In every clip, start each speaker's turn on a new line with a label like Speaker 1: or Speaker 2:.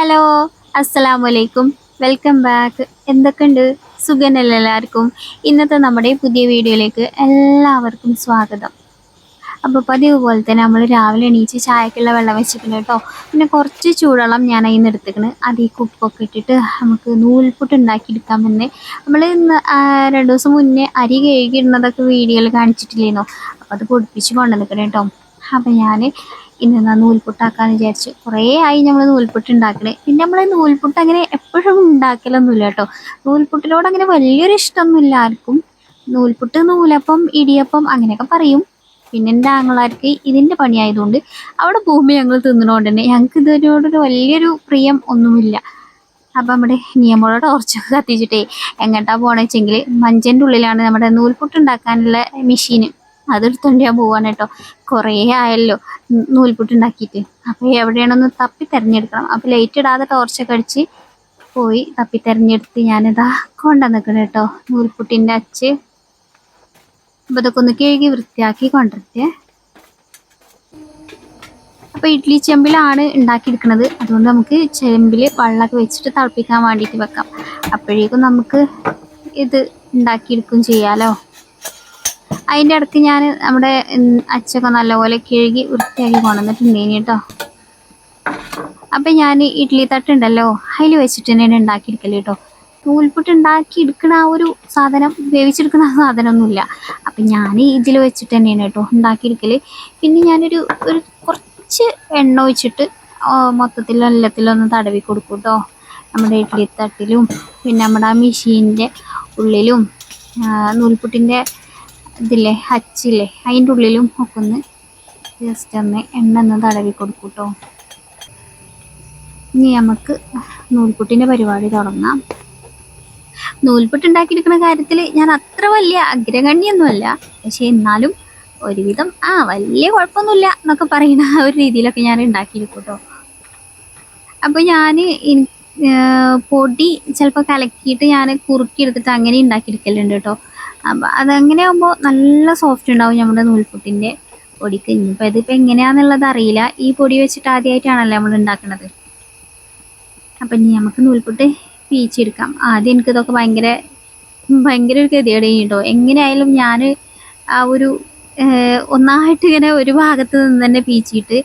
Speaker 1: Hello അസ്സലാമു അലൈക്കും welcome back. എന്തൊക്കെയുണ്ട്? സുഖനല്ല എല്ലാവർക്കും? ഇന്നത്തെ നമ്മുടെ പുതിയ വീഡിയോയിലേക്ക് എല്ലാവർക്കും സ്വാഗതം. അപ്പോൾ പതിവ് പോലെ തന്നെ നമ്മൾ രാവിലെ എണീച്ച് ചായക്കുള്ള വെള്ളം വെച്ചിട്ടുണ്ട് കേട്ടോ. പിന്നെ കുറച്ച് ചൂടോളം ഞാൻ അതിൽ നിന്ന് എടുത്തിക്കണ് ഈ ഉപ്പൊക്കെ ഇട്ടിട്ട് നമുക്ക് നൂൽപുട്ട് ഉണ്ടാക്കിയെടുക്കാൻ നമ്മൾ ഇന്ന് രണ്ട് ദിവസം മുന്നേ അരി കഴുകിയിടുന്നതൊക്കെ വീഡിയോയിൽ കാണിച്ചിട്ടില്ലേനോ അപ്പോൾ അത് പൊടിപ്പിച്ച് കൊണ്ടുവന്നിക്കണം കേട്ടോ. അപ്പോൾ ഞാൻ ഇന്ന് എന്നാ നൂൽപുട്ടാക്കാന്ന് വിചാരിച്ചു കുറേ ആയി നമ്മൾ നൂൽപുട്ട് ഉണ്ടാക്കണേ പിന്നെ നമ്മൾ നൂൽപുട്ട് അങ്ങനെ എപ്പോഴും ഉണ്ടാക്കലൊന്നുമില്ല കേട്ടോ. നൂൽപുട്ടിനോട് അങ്ങനെ വലിയൊരു ഇഷ്ടമൊന്നുമില്ല ആർക്കും. നൂൽപുട്ട് നൂലപ്പം ഇടിയപ്പം അങ്ങനെയൊക്കെ പറയും. പിന്നെ എന്റെ ആങ്ങളാർക്ക് ഇതിന്റെ പണിയായതുകൊണ്ട് അവിടെ ഭൂമി ഞങ്ങൾ തിന്നണോണ്ട് തന്നെ ഞങ്ങൾക്ക് ഇതിനോടൊരു വലിയൊരു പ്രിയം ഒന്നുമില്ല. അപ്പം നമ്മുടെ നിയമമുള്ള ടോർച്ചൊക്കെ കത്തിച്ചിട്ടേ എങ്ങോട്ടാ പോണെച്ചെങ്കിൽ മഞ്ചന്റെ ഉള്ളിലാണ് നമ്മുടെ നൂൽപുട്ട് ഉണ്ടാക്കാനുള്ള മെഷീന് അതെടുത്തോണ്ട് ഞാൻ പോവാണ് കേട്ടോ. കുറേ ആയല്ലോ. നൂൽപുട്ടുണ്ടാക്കിയിട്ട്. അപ്പോൾ എവിടെയാണൊന്ന് തപ്പി തിരഞ്ഞെടുക്കണം. അപ്പോൾ ലൈറ്റ് ഇടാതെ ടോർച്ചൊക്കെ അടിച്ച് പോയി തപ്പി തിരഞ്ഞെടുത്ത് ഞാനിതാ കൊണ്ടുവന്നിക്കണം കേട്ടോ. നൂൽപുട്ടിന്റെ അച്ച്. അപ്പോൾ ഇതൊക്കെ ഒന്ന് കഴുകി വൃത്തിയാക്കി കൊണ്ടിരുത്തേ അപ്പോൾ ഇഡ്ഡലി ചെമ്പിലാണ് ഉണ്ടാക്കിയെടുക്കുന്നത് അതുകൊണ്ട് നമുക്ക് ചെമ്പിൽ വെള്ളമൊക്കെ വെച്ചിട്ട് തിളപ്പിക്കാൻ വേണ്ടിയിട്ട് വെക്കാം. അപ്പോഴേക്കും നമുക്ക് ഇത് ഉണ്ടാക്കിയെടുക്കും ചെയ്യാലോ. അതിന്റെ അടുത്ത് ഞാൻ നമ്മുടെ അച്ചൊക്കെ നല്ലപോലെ കിഴുകി വൃത്തിയാക്കി കൊണ്ടുവന്നിട്ടുണ്ടേനി കേട്ടോ. അപ്പം ഞാൻ ഇഡ്ഡലി തട്ടുണ്ടല്ലോ അതിൽ വെച്ചിട്ട് തന്നെയാണ് ഉണ്ടാക്കിയെടുക്കൽ കേട്ടോ. നൂൽപുട്ട് ഉണ്ടാക്കി എടുക്കുന്ന ആ ഒരു സാധനം വേവിച്ചെടുക്കുന്ന ആ സാധനമൊന്നുമില്ല. അപ്പം ഞാൻ ഇതിൽ വെച്ചിട്ട് തന്നെയാണ് കേട്ടോ ഉണ്ടാക്കിയെടുക്കൽ പിന്നെ ഞാനൊരു ഒരു കുറച്ച് എണ്ണ ഒഴിച്ചിട്ട് മൊത്തത്തിൽ എല്ലാത്തിലൊന്ന് തടവി കൊടുക്കും കേട്ടോ. നമ്മുടെ ഇഡ്ഡലി തട്ടിലും പിന്നെ നമ്മുടെ ആ മെഷീനിന്റെ ഉള്ളിലും നൂൽപുട്ടിന്റെ ഇതില്ലേ ഹച്ചില്ലേ അതിന്റെ ഉള്ളിലും ഒക്കെ ഒന്ന് ജസ്റ്റ് ഒന്ന് എണ്ണ ഒന്ന് തടവി കൊടുക്കും കേട്ടോ ഇനി നമുക്ക് നൂൽപുട്ടിന്റെ പരിപാടി തുടങ്ങാം. നൂൽപുട്ട് ഉണ്ടാക്കിയെടുക്കുന്ന കാര്യത്തിൽ ഞാൻ അത്ര വലിയ അഗ്രഗണ്യൊന്നുമല്ല പക്ഷേ എന്നാലും ഒരുവിധം ആ വലിയ കുഴപ്പമൊന്നുമില്ല എന്നൊക്കെ പറയുന്ന ആ ഒരു രീതിയിലൊക്കെ ഞാൻ ഉണ്ടാക്കിയിരിക്കും കേട്ടോ അപ്പോൾ ഞാൻ പൊടി ചിലപ്പോൾ കലക്കിയിട്ട് ഞാൻ കുറുക്കിയെടുത്തിട്ട് അങ്ങനെ ഉണ്ടാക്കിയെടുക്കലുണ്ട് കേട്ടോ. അപ്പം അതങ്ങനെ നല്ല സോഫ്റ്റ് ഉണ്ടാവും നമ്മുടെ നൂൽപുട്ടിന്റെ പൊടിക്ക്? ഇനിയിപ്പോൾ ഇതിപ്പോൾ എങ്ങനെയാണെന്നുള്ളത് അറിയില്ല. ഈ പൊടി വെച്ചിട്ട് ആദ്യമായിട്ടാണല്ലോ നമ്മൾ ഉണ്ടാക്കുന്നത് അപ്പം ഇനി നമുക്ക് നൂൽപുട്ട് പീച്ചെടുക്കാം ആദ്യം എനിക്ക് ഇതൊക്കെ ഭയങ്കര ഭയങ്കര ഒരു ഗതികേട് കേട്ടോ എങ്ങനെയായാലും ഞാൻ ആ ഒരു ഒന്നായിട്ട് ഇങ്ങനെ ഒരു ഭാഗത്ത് നിന്ന് തന്നെ പീച്ചിട്ട്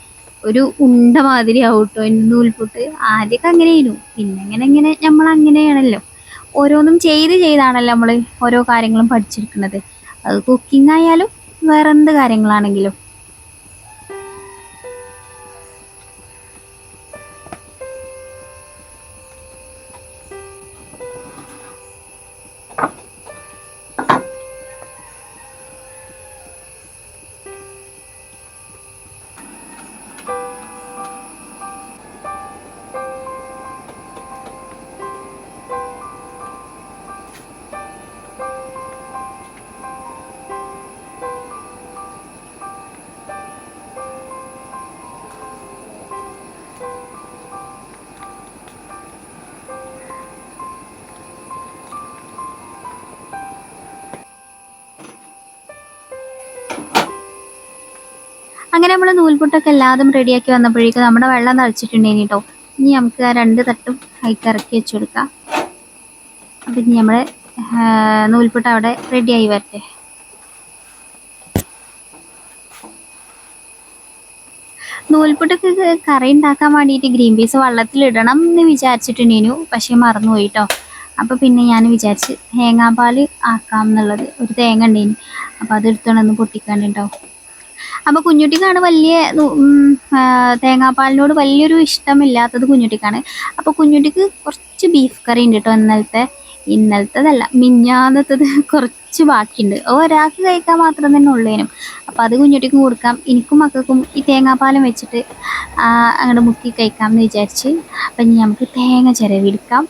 Speaker 1: ഒരു ഉണ്ട മാതിരി ആവും കേട്ടോ എന്റെ നൂൽപുട്ട്. ആദ്യമൊക്കെ അങ്ങനെയായിരുന്നു. പിന്നെ അങ്ങനെ ഇങ്ങനെ നമ്മൾ അങ്ങനെയാണല്ലോ ഓരോന്നും ചെയ്ത് ചെയ്താണല്ലോ നമ്മൾ ഓരോ കാര്യങ്ങളും പഠിച്ചിരിക്കുന്നത്. അത് കുക്കിംഗ് ആയാലും വേറെ എന്ത് കാര്യങ്ങളാണെങ്കിലും. അങ്ങനെ നമ്മൾ നൂൽപുട്ടൊക്കെ എല്ലാതും റെഡിയാക്കി വന്നപ്പോഴേക്കും നമ്മുടെ വെള്ളം തളിച്ചിട്ടുണ്ടേനി കേട്ടോ ഇനി നമുക്ക് ആ രണ്ട് തട്ടും ഹൈക്ക് ഇറക്കി വെച്ച് കൊടുക്കാം. അപ്പം ഇനി നമ്മുടെ നൂൽപുട്ട് അവിടെ റെഡിയായി വരട്ടെ. നൂൽപുട്ടൊക്കെ കറി ഉണ്ടാക്കാൻ വേണ്ടിയിട്ട് ഗ്രീൻ പീസ് വെള്ളത്തിലിടണം എന്ന് വിചാരിച്ചിട്ടുണ്ടേനു പക്ഷേ മറന്നുപോയി കേട്ടോ അപ്പോൾ പിന്നെ ഞാൻ വിചാരിച്ച് തേങ്ങാപ്പാൽ ആക്കാം എന്നുള്ളത് ഒരു തേങ്ങ ഉണ്ടേനി. അപ്പോൾ അത് എടുത്തോണ്ടൊന്ന് പൊട്ടിക്കാനുണ്ടാവും അപ്പോൾ കുഞ്ഞുട്ടിക്കാണ് വലിയ തേങ്ങാപ്പാലിനോട് വലിയൊരു ഇഷ്ടമില്ലാത്തത് കുഞ്ഞുട്ടിക്കാണ്. അപ്പോൾ കുഞ്ഞുട്ടിക്ക് കുറച്ച് ബീഫ് കറി ഉണ്ട് കേട്ടോ ഇന്നലത്തെ? ഇന്നലത്തതല്ല മിഞ്ഞാന്നത്തത് കുറച്ച് ബാക്കിയുണ്ട്. ഒരാൾക്ക് കഴിക്കാൻ മാത്രം തന്നെ ഉള്ളേനും. അപ്പോൾ അത് കുഞ്ഞുട്ടിക്കും കൊടുക്കാം. എനിക്കും മക്കൾക്കും ഈ തേങ്ങാപ്പാലം വെച്ചിട്ട് അങ്ങോട്ട് മുക്കി കഴിക്കാം എന്ന് വിചാരിച്ച്. അപ്പം ഇനി നമുക്ക് തേങ്ങ ചിരവിയെടുക്കാം.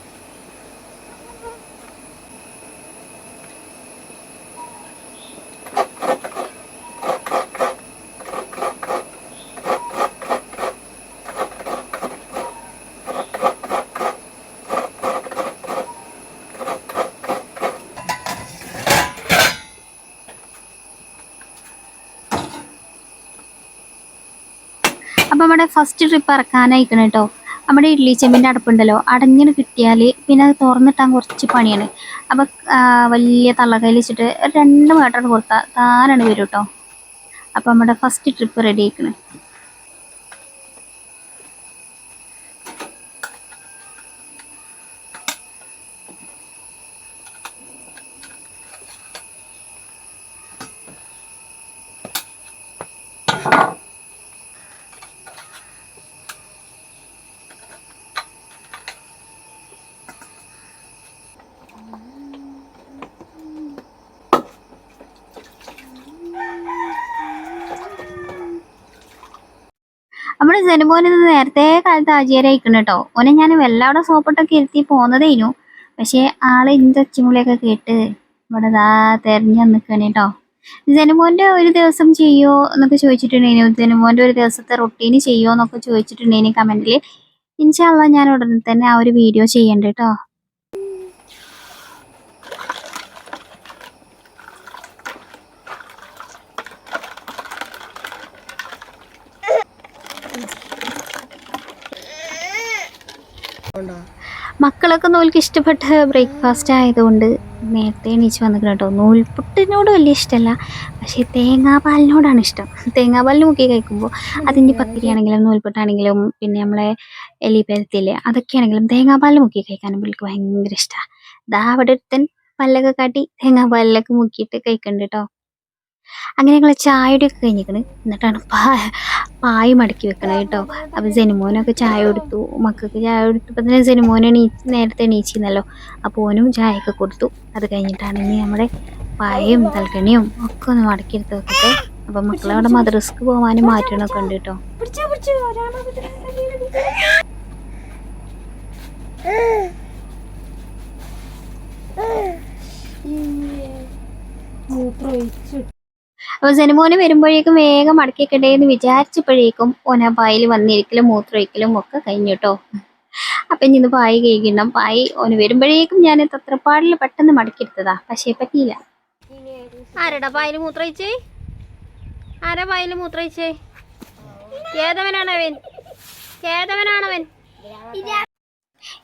Speaker 1: അപ്പം നമ്മുടെ ഫസ്റ്റ് ട്രിപ്പ് ഇറക്കാനായിക്കണം കേട്ടോ നമ്മുടെ ഇഡ്ലി ചെമ്പിന്റെ അടുപ്പുണ്ടല്ലോ അടഞ്ഞിന് കിട്ടിയാൽ പിന്നെ അത് തുറന്നിട്ടാൻ കുറച്ച് പണിയാണ്. അപ്പോൾ വലിയ തള്ളക്കയിൽ വെച്ചിട്ട് രണ്ട് മീറ്റർ കൊടുത്താൽ താനാണ് വരും കേട്ടോ അപ്പോൾ നമ്മുടെ ഫസ്റ്റ് ട്രിപ്പ് റെഡി ആയിക്കണ്. ഇത് നേരത്തെ കാലത്ത് ആചാരായിക്കണം കേട്ടോ ഓനെ ഞാൻ വെള്ളവിടെ സോപ്പിട്ടൊക്കെ ഇരുത്തി പോന്നതേനു. പക്ഷേ ആൾ ഇന്റെ ഒച്ചമുളിയൊക്കെ കേട്ട് ഇവിടെ ദാ തെരഞ്ഞു നിൽക്കണേ കേട്ടോ ജനുമോന്റെ ഒരു ദിവസം ചെയ്യോ എന്നൊക്കെ ചോദിച്ചിട്ടുണ്ടെങ്കിൽ ജനുമോന്റെ ഒരു ദിവസത്തെ റൊട്ടീന് ചെയ്യോ എന്നൊക്കെ ചോദിച്ചിട്ടുണ്ടെങ്കിൽ കമന്റിൽ ഇൻഷാല്ല ഞാൻ ഉടനെ തന്നെ ആ ഒരു വീഡിയോ ചെയ്യണ്ട കേട്ടോ മക്കളൊക്കെ നൂൽക്ക് ഇഷ്ടപ്പെട്ട ബ്രേക്ക്ഫാസ്റ്റ് ആയതുകൊണ്ട് നേരത്തെ എണീച്ച് വന്നിക്കണം കേട്ടോ. നൂൽപുട്ടിനോട് വലിയ ഇഷ്ടമല്ല. പക്ഷേ തേങ്ങാപ്പാലിനോടാണ് ഇഷ്ടം. തേങ്ങാപാലിന് മുക്കി കഴിക്കുമ്പോൾ അതിന്റെ പത്തിരിയാണെങ്കിലും നൂൽപുട്ടാണെങ്കിലും പിന്നെ നമ്മളെ എലി പരത്തിൽ അതൊക്കെയാണെങ്കിലും തേങ്ങാപ്പാലിൽ മുക്കി കഴിക്കാനും പുള്ളിക്ക് ഭയങ്കര ഇഷ്ടമാണ് ദാ അവിടെ ഒരുത്തൻ പല്ലൊക്കെ കാട്ടി തേങ്ങാപ്പാലിലൊക്കെ മുക്കിയിട്ട് കഴിക്കുന്നുണ്ട് കേട്ടോ. അങ്ങനെ ഞങ്ങൾ ചായയുടെ ഒക്കെ കഴിഞ്ഞിരിക്കണ്. എന്നിട്ടാണ് പായ മടക്കി വെക്കണത് കേട്ടോ. അപ്പം ജനുമോനൊക്കെ ചായ കൊടുത്തു. മക്കൾക്ക് ചായ കൊടുത്തപ്പോൾ തന്നെ ജനുമോനെ എണീ നേരത്തെ എണീച്ചിരുന്നല്ലോ. അപ്പോൾ ഓനും ചായയൊക്കെ കൊടുത്തു. അത് കഴിഞ്ഞിട്ടാണ് ഇനി നമ്മുടെ പായയും തൽക്കണിയും ഒക്കെ ഒന്ന് മടക്കി എടുത്ത് വെക്കട്ടെ. അപ്പം മക്കളവിടെ മദ്രസ്ക്ക് പോകാനും മാറ്റണമൊക്കെ ഉണ്ട് കേട്ടോ. അപ്പോൾ സെനിമോന് വരുമ്പോഴേക്കും വേഗം മടക്കിക്കട്ടെ എന്ന് വിചാരിച്ചപ്പോഴേക്കും ഓന പായിൽ വന്നിരിക്കലും മൂത്രമൊഴിക്കലും ഒക്കെ കഴിഞ്ഞു കേട്ടോ അപ്പം ഇനി ഇന്ന് പായ് കഴിക്കണം പായി ഓന് വരുമ്പോഴേക്കും ഞാൻ തത്രപ്പാടിൽ പെട്ടെന്ന് മടക്കിയെടുത്തതാ. പക്ഷേ പറ്റിയില്ല. ആരടാ പായൽ മൂത്രയിച്ചേ ആരാ പായൽ മൂത്രയിച്ചേ ഏതവനാണവൻ ഏതവനാണവൻ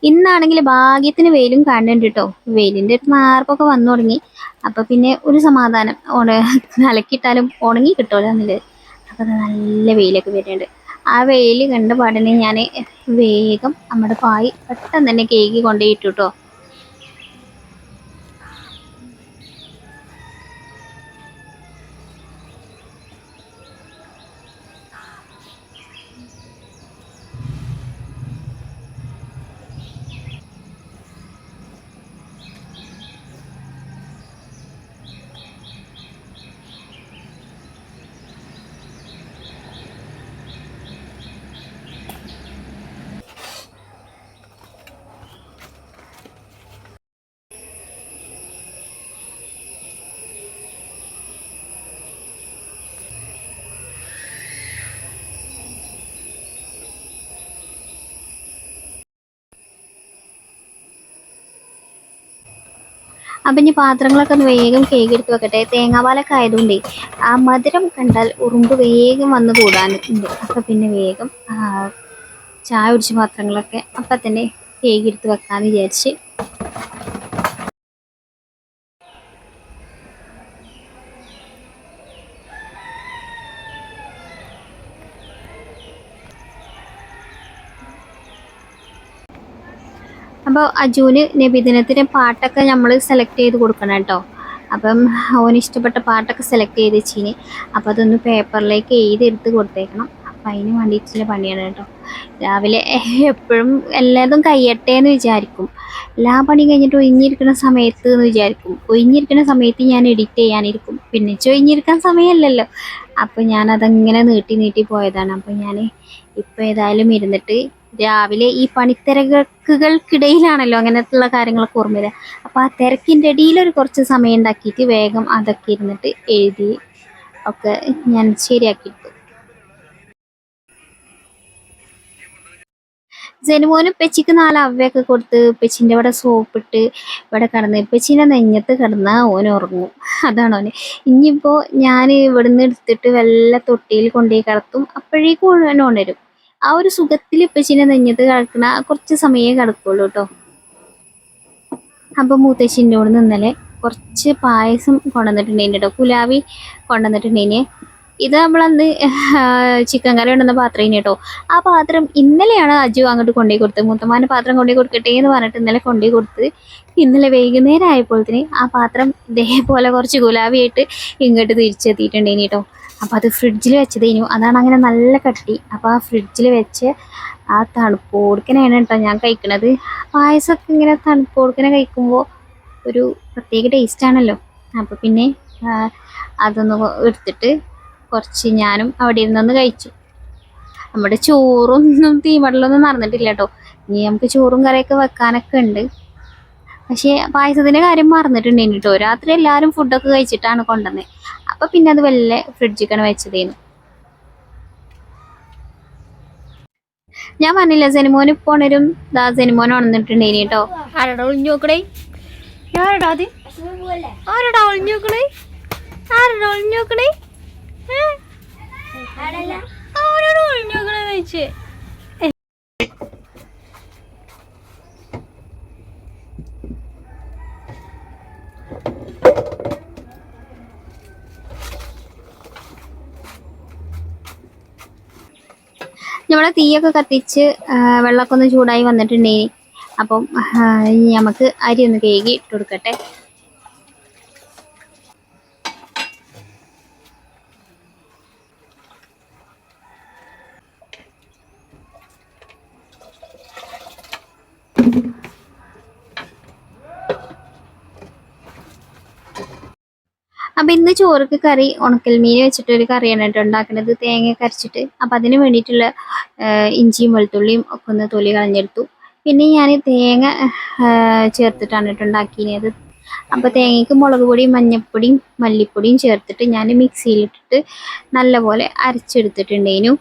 Speaker 1: ഇന്നാണെങ്കിൽ ഭാഗ്യത്തിന് വെയിലും കാണുന്നുണ്ട് കേട്ടോ ഒരു മാർപ്പൊക്കെ വന്നു തുടങ്ങി. അപ്പൊ പിന്നെ ഒരു സമാധാനം. ഉണ അലക്കിയിട്ടാലും ഉണങ്ങി കിട്ടുമല്ലോ എന്നുള്ളത് അപ്പൊ നല്ല വെയിലൊക്കെ വരുന്നുണ്ട്. ആ വെയിൽ കണ്ട പാടനെ ഞാൻ വേഗം നമ്മുടെ പായ് പെട്ടെന്ന് തന്നെ കേക്ക് കൊണ്ടുപോയിട്ടു കേട്ടോ അപ്പം ഇനി പാത്രങ്ങളൊക്കെ ഒന്ന് വേഗം കേക്കെടുത്ത് വെക്കട്ടെ. തേങ്ങാപാലൊക്കെ ആയതുകൊണ്ടേ ആ മധുരം കണ്ടാൽ ഉറുമ്പ് വേഗം വന്ന് കൂടാനുണ്ട് അപ്പം പിന്നെ വേഗം ചായ കുടിച്ച പാത്രങ്ങളൊക്കെ അപ്പം തന്നെ കേക്കെടുത്ത് വെക്കാമെന്ന് വിചാരിച്ച് അപ്പോൾ അജുവിന് നബിദിനത്തിന് പാട്ടൊക്കെ നമ്മൾ സെലക്ട് ചെയ്ത് കൊടുക്കണം കേട്ടോ. അപ്പം ഓന് ഇഷ്ടപ്പെട്ട പാട്ടൊക്കെ സെലക്ട് ചെയ്ത് വെച്ചിന് അപ്പം അതൊന്ന് പേപ്പറിലേക്ക് എഴുതിയെടുത്ത് കൊടുത്തേക്കണം. അപ്പം അതിന് വേണ്ടിയിട്ടുള്ള പണിയാണ് കേട്ടോ. രാവിലെ എപ്പോഴും എല്ലാതും കഴിയട്ടെ എന്ന് വിചാരിക്കും. എല്ലാ പണി കഴിഞ്ഞിട്ട് ഒഴിഞ്ഞിരിക്കുന്ന സമയത്ത് എന്ന് വിചാരിക്കും. ഒഴിഞ്ഞിരിക്കുന്ന സമയത്ത് ഞാൻ എഡിറ്റ് ചെയ്യാനിരിക്കും. പിന്നെ ഒഴിഞ്ഞിരിക്കാൻ സമയമല്ലല്ലോ അപ്പം ഞാനതങ്ങനെ നീട്ടി നീട്ടി പോയതാണ്. അപ്പം ഞാൻ ഇപ്പോൾ ഏതായാലും ഇരുന്നിട്ട് രാവിലെ ഈ പണിത്തിരക്കുകൾക്കിടയിലാണല്ലോ അങ്ങനത്തുള്ള കാര്യങ്ങളൊക്കെ ഓർമ്മ വരിക അപ്പോൾ ആ തിരക്കിന്റെ ഇടയിൽ ഒരു കുറച്ച് സമയം ഉണ്ടാക്കിയിട്ട് വേഗം അതൊക്കെ ഇരുന്നിട്ട് എഴുതി ഒക്കെ ഞാൻ ശരിയാക്കിയിട്ടു. ജനുമോന് പെച്ചിക്ക് നാല് അവയൊക്കെ കൊടുത്ത് പെച്ചിന്റെ ഇവിടെ സോപ്പിട്ട് ഇവിടെ കിടന്ന് പെച്ചിന്റെ നെഞ്ഞത്ത് കിടന്നാൽ ഓൻ ഉറങ്ങും. അതാണ് ഓന്. ഇനിയിപ്പോൾ ഞാൻ ഇവിടുന്ന് എടുത്തിട്ട് വല്ല തൊട്ടിയിൽ കൊണ്ടുപോയി കിടത്തും. അപ്പോഴേക്കും ഓൻ ഉണരും ആ ഒരു സുഖത്തിൽ ഉപ്പച്ചിനെ നെഞ്ഞത് കിടക്കണ കുറച്ച് സമയമേ കിടക്കുള്ളൂ കേട്ടോ. അപ്പം മൂത്തശ്ശിന്റെ നിന്നലെ കുറച്ച് പായസം കൊണ്ടുവന്നിട്ടുണ്ടേനെ കേട്ടോ. കുലാവി കൊണ്ടുവന്നിട്ടുണ്ടേനെ ഇത് നമ്മളന്ന് ചിക്കൻ കറി ഉണ്ടെന്ന പാത്രം കേട്ടോ. ആ പാത്രം ഇന്നലെയാണ് അജു അങ്ങോട്ട് കൊണ്ടുപോയി കൊടുത്തത്. മൂത്തമാന്റെ പാത്രം കൊണ്ടുപോയി കൊടുക്കട്ടെ എന്ന് പറഞ്ഞിട്ട് ഇന്നലെ കൊണ്ടുപോയി കൊടുത്ത് ഇന്നലെ വൈകുന്നേരം ആയപ്പോഴത്തേന് ആ പാത്രം ഇതേപോലെ കുറച്ച് ഗുലാബിയായിട്ട് ഇങ്ങോട്ട് തിരിച്ചെത്തിയിട്ടുണ്ടേനെ കേട്ടോ. അപ്പോൾ അത് ഫ്രിഡ്ജിൽ വെച്ചത് ഇനി അതാണ് അങ്ങനെ നല്ല കട്ടി. അപ്പോൾ ആ ഫ്രിഡ്ജിൽ വെച്ച് ആ തണുപ്പ് കൊടുക്കനെയാണ് കേട്ടോ ഞാൻ കഴിക്കണത്. പായസമൊക്കെ ഇങ്ങനെ തണുപ്പ് കൊടുക്കനെ കഴിക്കുമ്പോൾ ഒരു പ്രത്യേക ടേസ്റ്റ് ആണല്ലോ. അപ്പോൾ പിന്നെ അതൊന്ന് എടുത്തിട്ട് കുറച്ച് ഞാനും അവിടെ ഇരുന്നൊന്ന് കഴിച്ചു. നമ്മുടെ ചോറൊന്നും തീമടലൊന്നും നടന്നിട്ടില്ല കേട്ടോ ഇനി നമുക്ക് ചോറും കറിയൊക്കെ വെക്കാനൊക്കെ ഉണ്ട്. പക്ഷേ പായസത്തിന്റെ കാര്യം മറന്നിട്ടുണ്ട് കേട്ടോ രാത്രി എല്ലാവരും ഫുഡൊക്കെ കഴിച്ചിട്ടാണ് കൊണ്ടുവന്നത് അപ്പൊ പിന്നെ അത് വല്ല ഫ്രിഡ്ജിക്കാണ് വെച്ചതേനു. ഞാൻ പറഞ്ഞില്ല സെനിമോൻ ഇപ്പൊ ദാ സെനിമോൻ ഉണർന്നിട്ടുണ്ടേനി കേട്ടോ. ആരടാ ഒളിഞ്ഞു നോക്കണേ? ആരടാ അത്? ആരടാ ഒളിഞ്ഞു നോക്കണേ? ആരടാ ഒളിഞ്ഞു നോക്കണേ? ആരോടാ ഒളിഞ്ഞു നോക്കണേ ചോദിച്ചേ. നമ്മളെ തീയൊക്കെ കത്തിച്ച് വെള്ളമൊക്കെ ഒന്ന് ചൂടായി വന്നിട്ടുണ്ടേ അപ്പം നമുക്ക് അരി ഒന്ന് കേകി ഇട്ട് കൊടുക്കട്ടെ. അപ്പൊ ഇന്ന് ചോറുക്ക് കറി ഉണക്കൽ മീൻ വെച്ചിട്ട് ഒരു കറിയാണ് കേട്ടോ ഉണ്ടാക്കുന്നത് തേങ്ങ കരച്ചിട്ട് അപ്പൊ അതിന് വേണ്ടിയിട്ടുള്ള ഇഞ്ചിയും വെളുത്തുള്ളിയും ഒക്കെ ഒന്ന് തൊലി കളഞ്ഞെടുത്തു. പിന്നെ ഞാൻ തേങ്ങ ചേർത്തിട്ടാണ് കേട്ടോ ഉണ്ടാക്കിയത്. അപ്പൊ തേങ്ങയ്ക്ക് മുളക് പൊടിയും മഞ്ഞൾപ്പൊടിയും മല്ലിപ്പൊടിയും ചേർത്തിട്ട് ഞാൻ മിക്സിയിലിട്ടിട്ട് നല്ലപോലെ അരച്ചെടുത്തിട്ടുണ്ടേനു.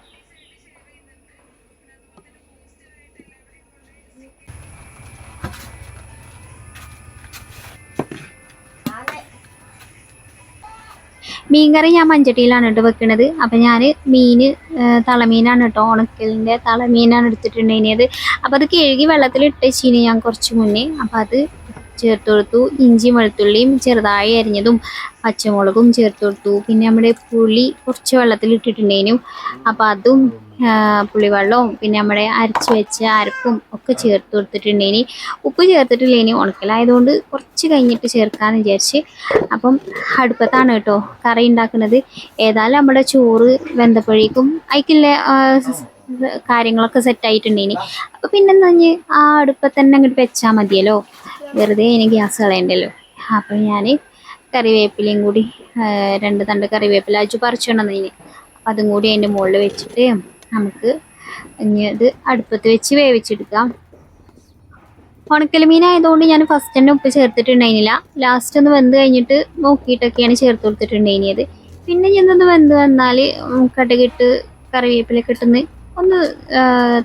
Speaker 1: മീൻകറി ഞാൻ മഞ്ചട്ടിയിലാണ് കേട്ടോ വെക്കണത്. അപ്പം ഞാൻ മീൻ തളമീനാണ് കേട്ടോ ഉണക്കലിന്റെ തളമീനാണ് എടുത്തിട്ടുണ്ടായിരുന്നത് അപ്പം അത് കഴുകി വെള്ളത്തിൽ ഇട്ടേച്ചിന് ഞാൻ കുറച്ച് മുന്നേ. അപ്പം അത് ചേർത്ത് കൊടുത്തു. ഇഞ്ചിയും വെളുത്തുള്ളിയും ചെറുതായി അരിഞ്ഞതും പച്ചമുളകും ചേർത്ത് കൊടുത്തു. പിന്നെ നമ്മുടെ പുളി കുറച്ച് വെള്ളത്തിൽ ഇട്ടിട്ടുണ്ടേനും അപ്പം അതും പുളിവെള്ളവും പിന്നെ നമ്മുടെ അരച്ച് വെച്ച അരപ്പും ഒക്കെ ചേർത്ത് കൊടുത്തിട്ടുണ്ട്. ഇനി ഉപ്പ് ചേർത്തിട്ടില്ല ഇനി ഉണക്കലായതുകൊണ്ട് കുറച്ച് കഴിഞ്ഞിട്ട് ചേർക്കാമെന്ന് വിചാരിച്ച് അപ്പം അടുപ്പത്താണ് കേട്ടോ കറി ഉണ്ടാക്കുന്നത്. ഏതായാലും നമ്മുടെ ചോറ് വെന്തപ്പോഴേക്കും അതിക്കില്ല കാര്യങ്ങളൊക്കെ സെറ്റ് ആയിട്ടുണ്ടേനി അപ്പം പിന്നെ ഇനി ആ അടുപ്പത്ത് തന്നെ അങ്ങോട്ട് വെച്ചാൽ മതിയല്ലോ. വെറുതെ ഇനി ഗ്യാസ് കളയണ്ടല്ലോ. അപ്പം ഞാൻ കറിവേപ്പിലയും കൂടി രണ്ട് തണ്ട് കറിവേപ്പില അച്ചു കൊണ്ടുവന്നു അപ്പം അതും കൂടി അതിന്റെ മുകളിൽ വെച്ചിട്ട് നമുക്ക് ഇനി അത് അടുപ്പത്ത് വെച്ച് വേവിച്ചെടുക്കാം. ഉണക്കൽ മീനായതുകൊണ്ട് ഞാൻ ഫസ്റ്റ് തന്നെ ഉപ്പ് ചേർത്തിട്ടുണ്ടായിരുന്നില്ല. ലാസ്റ്റ് ഒന്ന് വെന്ത് കഴിഞ്ഞിട്ട് നോക്കിയിട്ടൊക്കെയാണ് ചേർത്ത് കൊടുത്തിട്ടുണ്ടായിരുന്നത്. പിന്നെ ഞാനൊന്ന് വെന്ത് വന്നാൽ കടുകിട്ട് കറിവേപ്പിലൊക്കെ ഇട്ടെന്ന് ഒന്ന്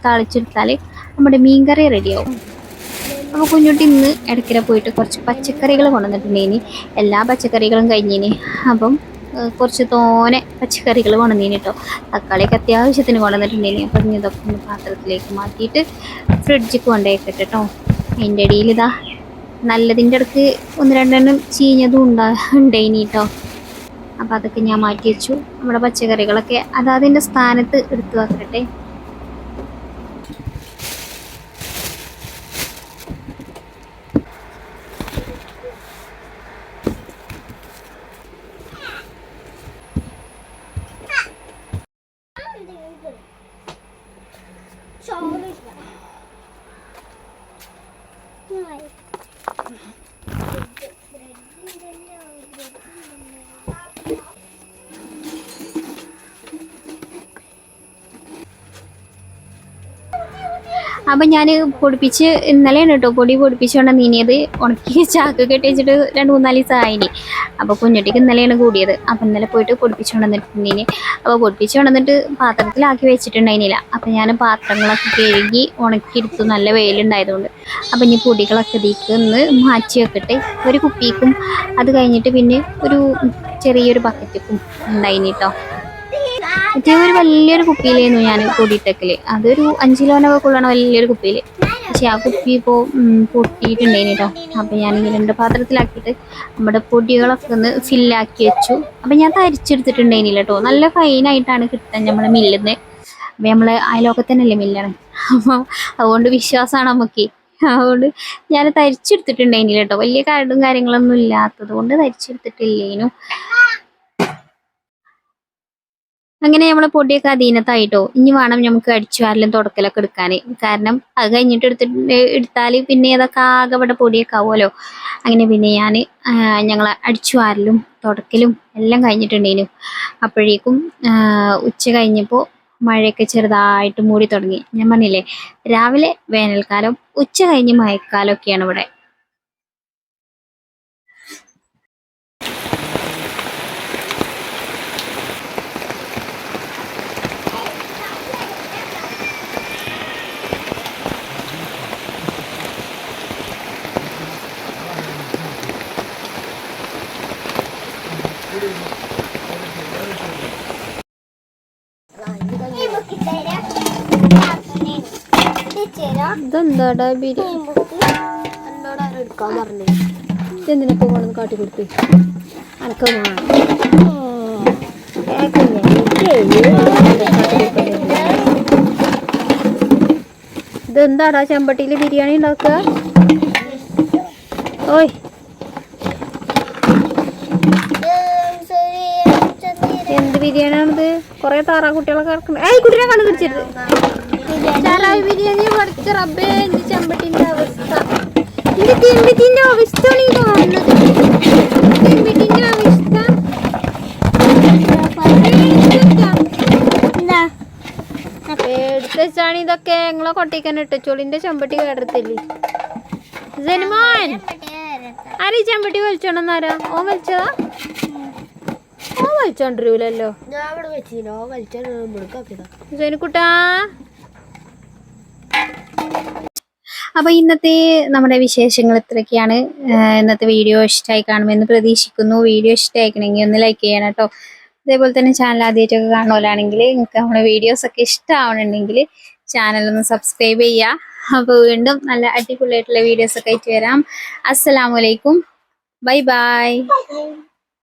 Speaker 1: താളിച്ചെടുത്താൽ നമ്മുടെ മീൻ കറി റെഡിയാവും അപ്പോൾ കുഞ്ഞുട്ടി ഇന്ന് ഇടയ്ക്കര പോയിട്ട് കുറച്ച് പച്ചക്കറികൾ കൊണ്ടുവന്നിട്ടുണ്ടേനി എല്ലാ പച്ചക്കറികളും കഴിഞ്ഞിനി. അപ്പം കുറച്ച് തോനെ പച്ചക്കറികൾ കൊണ്ടുവന്നീനി കേട്ടോ തക്കാളിയൊക്കെ അത്യാവശ്യത്തിന് കൊണ്ടുവന്നിട്ടുണ്ടേനി. അപ്പം ഇതൊക്കെ ഒന്ന് പാത്രത്തിലേക്ക് മാറ്റിയിട്ട് ഫ്രിഡ്ജിൽ കൊണ്ടുപോയിക്കട്ടെ കേട്ടോ അതിന്റെ ഇടയിൽ ഇതാ നല്ലതിന്റെ ഇടയ്ക്ക് ഒന്ന് രണ്ടെണ്ണം ചീഞ്ഞതും ഉണ്ടാ ഉണ്ടായിനി കേട്ടോ അപ്പം അതൊക്കെ ഞാൻ മാറ്റി വെച്ചു. നമ്മുടെ പച്ചക്കറികളൊക്കെ അതാതിന്റെ സ്ഥാനത്ത് എടുത്തു വെക്കട്ടെ. അപ്പം ഞാൻ പൊടിപ്പിച്ച് ഇന്നലെയാണ് കേട്ടോ പൊടി പൊടിപ്പിച്ചുകൊണ്ട് നീനിയത്. ഉണക്കി ചാക്ക് കെട്ടി വെച്ചിട്ട് രണ്ട് മൂന്നാൽ ദിവസം ആയിനി. അപ്പോൾ കുഞ്ഞുട്ടിക്ക് ഇന്നലെയാണ് കൂടിയത്. അപ്പം ഇന്നലെ പോയിട്ട് പൊടിപ്പിച്ചുകൊണ്ട് നീന്. അപ്പോൾ പൊടിപ്പിച്ച് കൊണ്ടുവന്നിട്ട് പാത്രത്തിലാക്കി വെച്ചിട്ടുണ്ടായിരുന്നില്ല. അപ്പം ഞാൻ പാത്രങ്ങളൊക്കെ കഴുകി ഉണക്കിയെടുത്തു നല്ല വെയിലുണ്ടായതുകൊണ്ട്. അപ്പം ഇനി പൊടികളൊക്കെ ഇതിലേക്ക് ഒന്ന് മാറ്റി വെക്കട്ടെ. ഒരു കുപ്പിക്കും അത് കഴിഞ്ഞിട്ട് പിന്നെ ഒരു ചെറിയൊരു ബക്കറ്റിക്കും ഉണ്ടായിനി കേട്ടോ മറ്റേ ഒരു വലിയൊരു കുപ്പിയിലായിരുന്നു ഞാൻ കൂടിയിട്ടക്കൽ അതൊരു അഞ്ച് കിലോനൊക്കെ കൊള്ളണ വലിയൊരു കുപ്പിയിൽ പക്ഷെ ആ കുപ്പി ഇപ്പോൾ പൊട്ടിയിട്ടുണ്ടായിന് കേട്ടോ അപ്പം ഞാൻ ഈ രണ്ട് പാത്രത്തിലാക്കിയിട്ട് നമ്മുടെ പൊടികളൊക്കെ ഒന്ന് ഫില്ലാക്കി വെച്ചു. അപ്പം ഞാൻ തരിച്ചെടുത്തിട്ടുണ്ടായിന് കേട്ടോ നല്ല ഫൈനായിട്ടാണ് കിട്ടാൻ നമ്മളെ മില്ലിന്ന്. അപ്പം നമ്മൾ അയലോക്കത്തന്നല്ലേ മില്ലാണ്. അപ്പോൾ അതുകൊണ്ട് വിശ്വാസമാണ് നമുക്ക് അതുകൊണ്ട് ഞാൻ തരിച്ചെടുത്തിട്ടുണ്ടായിന് കേട്ടോ വലിയ കാർഡും കാര്യങ്ങളൊന്നും ഇല്ലാത്തത് കൊണ്ട് തരിച്ചെടുത്തിട്ടില്ലേനു. അങ്ങനെ നമ്മളെ പൊടിയൊക്കെ അധീനത്തായിട്ടോ. ഇനി വേണം നമുക്ക് അടിച്ചു വാരലും തുടക്കലൊക്കെ എടുക്കാൻ കാരണം അത് കഴിഞ്ഞിട്ട് എടുത്തിട്ട് എടുത്താൽ പിന്നെ അതൊക്കെ ആകെ ഇവിടെ പൊടിയൊക്കെ ആവുമല്ലോ. അങ്ങനെ പിന്നെ ഞാൻ ഞങ്ങൾ അടിച്ചു വാരലും തുടക്കലും എല്ലാം കഴിഞ്ഞിട്ടുണ്ടേനു. അപ്പോഴേക്കും ഉച്ച കഴിഞ്ഞപ്പോൾ മഴയൊക്കെ ചെറുതായിട്ട് മൂടി തുടങ്ങി. ഞാൻ പറഞ്ഞില്ലേ രാവിലെ വേനൽക്കാലം ഉച്ച കഴിഞ്ഞ് മഴക്കാലമൊക്കെയാണ് ഇവിടെ. ഇതെന്താടാ ബിരിയാണി
Speaker 2: എടുക്കാൻ പറഞ്ഞു
Speaker 1: എന്തിനൊക്കെ കൊണ്ടു കാട്ടി കൊടുത്തു?
Speaker 2: അനക്കം
Speaker 1: ഇതെന്താടാ ചെമ്പട്ടിയിൽ ബിരിയാണി ഉണ്ടാക്കുക? ഓയ്. എന്ത് ബിരിയാണിയാണിത്? കൊറേ താറാ കുട്ടികളൊക്കെ കിടക്കുന്നത് ഏയ് കുട്ടിനെ പിടിച്ചിട്ട് താറാവ് ബിരിയാണി പഠിച്ച റബ്ബേ എന്റെ ചെമ്പട്ടിന്റെ അവസ്ഥ. എന്റെ ചെമ്പട്ടിന്റെ അവസ്ഥയാണ് ഈ കാണുന്നത്. ചെമ്പട്ടിന്റെ അവസ്ഥ. ഇതൊക്കെ നിങ്ങളെ കൊട്ടിക്കാൻ ഇട്ടച്ചോളിന്റെ ചെമ്പട്ടി കേടത്തില്ലേ ജനുമാൻ ആരീ ചെമ്പട്ടി വലിച്ചോണ്ടെന്നാരാ ഓ വലിച്ചതാ? ഓ വലിച്ചോണ്ടിരൂലല്ലോ. ജനുക്കുട്ടാ അപ്പൊ ഇന്നത്തെ നമ്മുടെ വിശേഷങ്ങൾ ഇത്രയൊക്കെയാണ്. ഇന്നത്തെ വീഡിയോ ഇഷ്ടമായി കാണുമെന്ന് പ്രതീക്ഷിക്കുന്നു. വീഡിയോ ഇഷ്ടമായിക്കണമെങ്കിൽ ഒന്ന് ലൈക്ക് ചെയ്യണം കേട്ടോ. അതേപോലെ തന്നെ ചാനൽ ആദ്യമായിട്ടൊക്കെ കാണുമല്ലാണെങ്കിൽ നിങ്ങൾക്ക് നമ്മുടെ വീഡിയോസ് ഒക്കെ ഇഷ്ടമാവണമെങ്കിൽ ചാനൽ ഒന്ന് സബ്സ്ക്രൈബ് ചെയ്യുക അപ്പോൾ വീണ്ടും നല്ല അടിപൊളിയായിട്ടുള്ള വീഡിയോസ് ഒക്കെ ആയിട്ട് വരാം. അസ്സലാമലൈക്കും ബൈ ബൈ